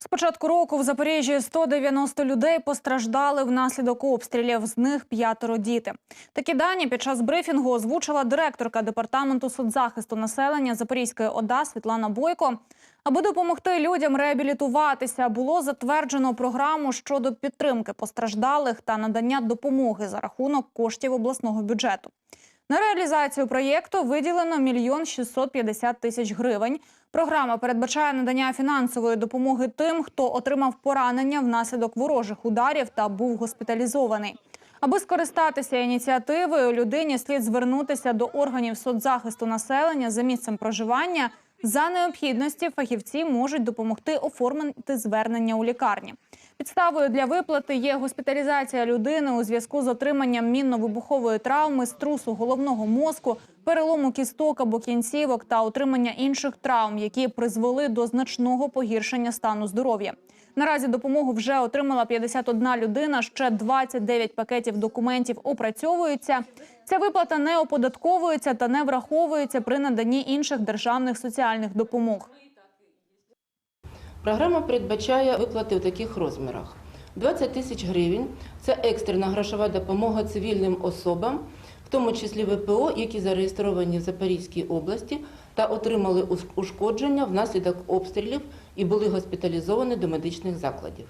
З початку року в Запоріжжі 190 людей постраждали внаслідок обстрілів. З них п'ятеро діти. Такі дані під час брифінгу озвучила директорка департаменту соцзахисту населення Запорізької ОДА Світлана Бойко. Аби допомогти людям реабілітуватися, було затверджено програму щодо підтримки постраждалих та надання допомоги за рахунок коштів обласного бюджету. На реалізацію проєкту виділено мільйон 650 тисяч гривень. Програма передбачає надання фінансової допомоги тим, хто отримав поранення внаслідок ворожих ударів та був госпіталізований. Аби скористатися ініціативою, людині слід звернутися до органів соцзахисту населення за місцем проживання. За необхідності фахівці можуть допомогти оформити звернення у лікарні. Підставою для виплати є госпіталізація людини у зв'язку з отриманням мінно-вибухової травми, струсу головного мозку, перелому кісток або кінцівок та отримання інших травм, які призвели до значного погіршення стану здоров'я. Наразі допомогу вже отримала 51 людина. Ще 29 пакетів документів опрацьовуються. Ця виплата не оподатковується та не враховується при наданні інших державних соціальних допомог. Програма передбачає виплати в таких розмірах: 20 тисяч гривень це екстрена грошова допомога цивільним особам, в тому числі ВПО, які зареєстровані в Запорізькій області та отримали ушкодження внаслідок обстрілів і були госпіталізовані до медичних закладів.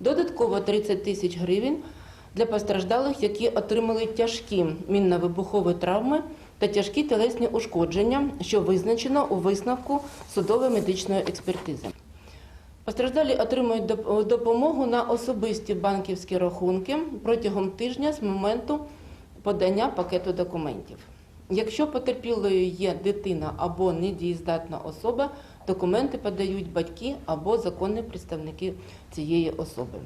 Додатково 30 тисяч гривень для постраждалих, які отримали тяжкі мінно-вибухові травми та тяжкі телесні ушкодження, що визначено у висновку судово-медичної експертизи. Постраждалі отримують допомогу на особисті банківські рахунки протягом тижня з моменту подання пакету документів. Якщо потерпілою є дитина або недієздатна особа, документи подають батьки або законні представники цієї особи.